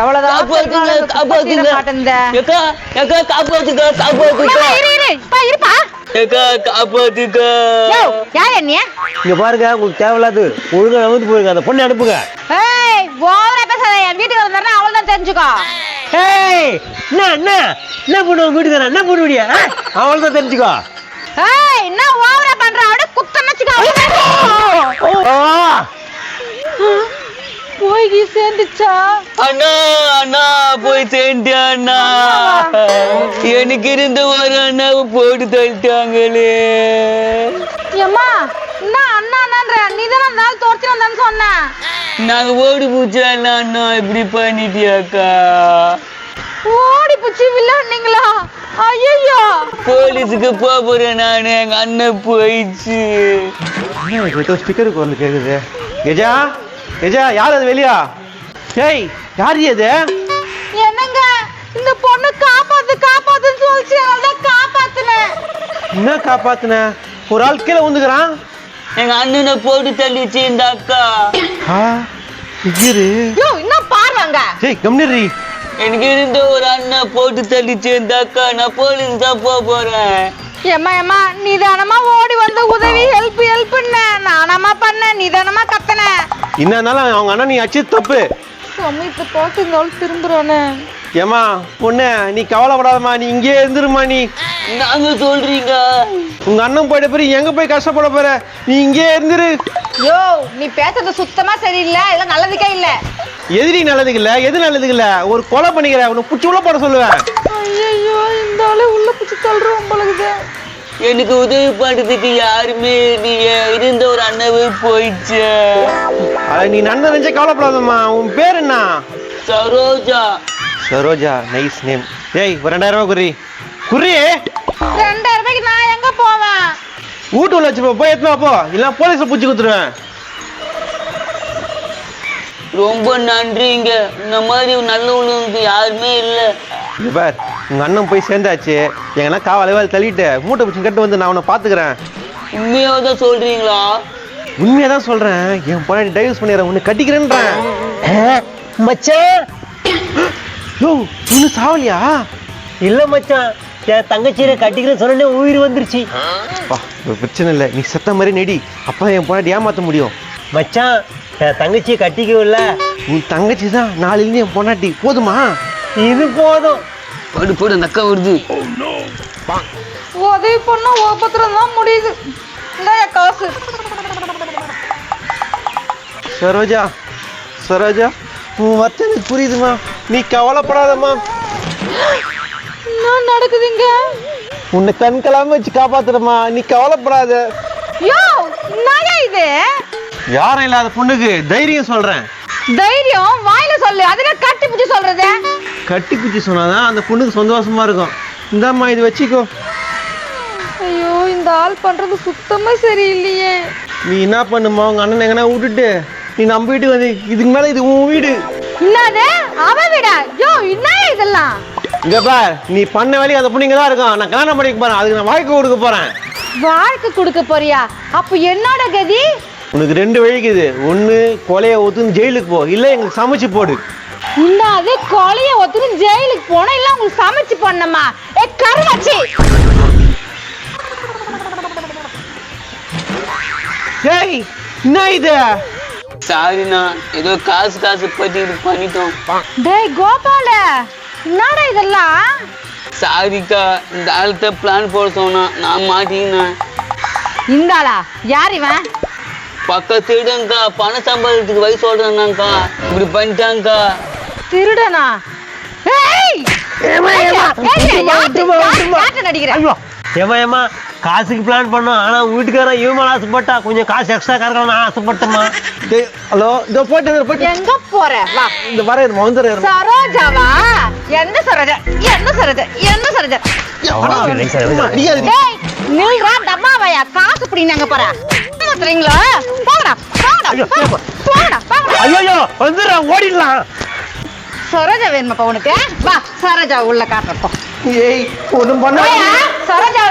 எவ்வளவுதான் இங்க பாருங்க உங்களுக்கு தேவையில்லாது. ஒழுங்கா நகர்ந்து போயிருங்க அந்த பொண்ணை அனுப்புங்க. ஏய் ஓவரா பேசாத. என் வீட்டுக்கு வந்தாருன்னா அவள் தான் தெரிஞ்சுக்கோ. ஏய் என்ன என்ன? என்ன பண்ணுவோம் வீட்டுக்கு வரேன்? என்ன பண்ணுவியா அவள் தான் தெரிஞ்சுக்கோ. ஏய் என்ன ஓவரா பண்ற? அவட குத்தம் வச்சுக்கோ ஓ போய் சேர்ந்துச்சா? அண்ணா அண்ணா போய் சேர்ந்தேன் அண்ணா. எனக்கு இருந்த ஒரு அண்ணாவை போட்டு தள்ளிட்டாங்களே. ஏம்மா என்ன அண்ணா அண்ணான்ற? நீ தானே அந்த நாள் தோர்த்து வந்தான்னு சொன்ன. நாங்க ஓடி பூச்சா அண்ணா இப்படி பண்ணிட்டியாக்கா? ஓடி புச்சி விளையாடுனீங்களா ஐயோ போலீஸுக்கு போக போறேன் நானு எங்க அண்ணன் போயிடுச்சு. ஸ்பீக்கருக்கு வந்து கேக்குது. கெஜா? கெஜா யார் அது வெளியா? ஏய் யார் இது? என்னங்க? இந்த பொண்ணு காப்பாத்து காப்பாத்துன்னு சொல்லிச்சு. அதான் காப்பாத்துனேன். என்ன காப்பாத்துன? ஒரு ஆள் கீழே வந்துக்கிறான் எங்க அண்ணனை போட்டு தள்ளிச்சு இந்த அக்கா. ஆ இரு யோ இன்னும் பாருங்க ஏய் கம்னிரி எனக்கு இருந்த ஒரு அண்ணன் போட்டு தள்ளிச்சு இந்த அக்கா. நான் போலீஸ் தான் போக போறேன். ஏம்மா ஏம்மா நிதானமா ஓடி வந்து உதவி ஹெல்ப் ஹெல்ப்ன நானாமா பண்ணேன். நிதானமா என்னன்னாலும் அவங்க அண்ணன் நீ அச்சு தப்பு. சமயத்தை பார்த்து இருந்தாலும் திரும்புறானே. ஏமா பொண்ணு நீ கவலைப்படாதம்மா நீ இங்கேயே இருந்துருமா நீ. நாங்க சொல்றீங்க. உங்க அண்ணன் போயிட்ட பிறகு எங்க போய் கஷ்டப்பட போற? நீ இங்கேயே இருந்துரு. யோ நீ பேசுறது சுத்தமா சரியில்லை. இதெல்லாம் நல்லதுக்கே இல்ல. எதிரி நல்லதுக்கு இல்ல எது நல்லதுக்கு இல்ல? ஒரு கொலை பண்ணிக்கிற உன்னை புடிச்சு உள்ள போட சொல்லுவேன். ஐயோ இந்த ஆளு உள்ள பிடிச்சி தள்ளுறோம் பொழுது எனக்கு உதவி பண்றதுக்கு யாருமே நீங்க இருந்த ஒரு அண்ணவே போயிடுச்சு. அட நீ நன்மை நினைச்சே கவலைப்படாதம்மா. உன் பேர் என்ன? சரோஜா. சரோஜா நைஸ் நேம் ஏய் ஒரு ரெண்டாயிரம் ரூபாய் குறி குறி ரெண்டாயிரம் ரூபாய்க்கு நான் எங்க போவேன்? வீட்டு உள்ள வச்சு போய் எத்தனை போ. இல்ல போலீஸை பிடிச்சி கொடுத்துருவேன். ரொம்ப நன்றிங்க. இந்த மாதிரி நல்ல உள்ளவங்க யாருமே இல்லை. இங்க பார் உங்க அண்ணன் போய் சேர்ந்தாச்சு. எங்கன்னா காவலை வேலை தள்ளிட்டு மூட்டை பிடிச்சி கட்டு வந்து நான் அவனை பாத்துக்கிறேன். உண்மையாக தான் சொல்றீங்களா? உண்மையா தான் சொல்றேன். என் பொண்ணாடி டைவர்ஸ் பண்ணிடுறேன் உன்னை கட்டிக்கிறேன்றேன். மச்சான். யோ இன்னும் சாவலியா? இல்ல மச்சான் என் தங்கச்சியை கட்டிக்கிறேன்னு சொன்னே உயிர் வந்துருச்சு. பிரச்சனை இல்லை. நீ செத்த மாதிரி நெடி. அப்பா என் பொண்ணாடி ஏமாத்த முடியும். மச்சான் என் தங்கச்சியை கட்டிக்கவில்ல உன் தங்கச்சி தான் நாளையிலேருந்து என் பொண்டாட்டி. போதுமா? இது போதும். போடு போடு அந்த அக்கா வருது. உதவி பண்ணா ஒப்பத்திரம் தான் முடியுது. இந்த காசு. சரோஜா சரோஜா உன் வருத்தம் எனக்கு புரியுதுமா. நீ கவலைப்படாதம்மா. என்ன நடக்குதுங்க? உன்னை கண் கலாம வச்சு காப்பாத்துறமா நீ கவலைப்படாத. யோ என்னயா இது? யாரும் இல்லாத பொண்ணுக்கு தைரியம் சொல்றேன். தைரியம்? வாயில சொல்லு. அதுக்கு கட்டி பிடிச்சி சொல்றது. கட்டி பிடிச்சி சொன்னாதான் அந்த பொண்ணுக்கு சந்தோஷமா இருக்கும். இந்தாம்மா இது வச்சுக்கோ. ஐயோ இந்த ஆள் பண்றது சுத்தமா சரியில்லையே. நீ என்ன பண்ணுமா? உங்க அண்ணன் எங்கன்னா விட்டுட்டு. நீ நம்ம வீட்டுக்கு வந்து இதுக்கு மேல இது உன் வீடு. என்னது அவ விட? யோ என்ன இதெல்லாம்? இங்க பார் நீ பண்ண வேலைக்கு அந்த பொண்ணு இங்க தான் இருக்கும் நான் கல்யாணம் பண்ணிக்க போறேன். அதுக்கு நான் வாழ்க்கை கொடுக்க போறேன். வாழ்க்கை கொடுக்க போறியா? அப்ப என்னோட கதி? உனக்கு ரெண்டு வழிக்குது ஒண்ணு கொலையை ஒத்துன்னு ஜெயிலுக்கு போ. இல்ல எங்களுக்கு சமைச்சு போடு. இன்னாது கொலைய ஒத்துக்கு ஜெயிலுக்கு போனா இல்ல உங்களுக்கு சமைச்சு பண்ணமா ஏ கருவாச்சி! ஏய் என்ன இது? சாரிண்ணா ஏதோ காசு காசு பத்தி இது பண்ணிட்டோம். டேய் கோபால என்னடா இதெல்லாம்? சாரிக்கா இந்த ஆள்கிட்ட பிளான் போட சொன்னா நான் மாட்டிக்கினேன். இந்தாளா யார் இவன்? பக்கத்து வீடுங்கக்கா பணம் சம்பாதிக்கிறதுக்கு வயசு ஓடுறாங்கக்கா இப்படி பண்ணிட்டாங்கக்கா திருடனா? ஏமா ஏமா. காசுக்கு பிளான் பண்ணோம். ஆனா வீட்டுக்காரன் இவன் மேல ஆசைப்பட்டா கொஞ்சம் காசு எக்ஸ்ட்ரா கறக்கலாம் நான் ஆசைப்பட்டேம்மா. ஹலோ இதோ போட்டு போட்டு எங்க போற? வா. இந்த வர வந்துடுறேன் சரோஜாவா? எந்த சரோஜா? என்ன சரோஜா? என்ன சரோஜா? நில்றா டம்மாவையா காசு பிடிங்க போற? தெரியுங்களா போங்கடா போங்கடா போங்கடா, போங்கடா. ஐயோ வந்துடுறேன் ஓடிடலாம். சரோஜா வேணுமாப்பா உனக்கு வா சரோஜா உள்ள காட்டுறப்போ ஏய் ஒண்ணும் பண்ண சரோஜா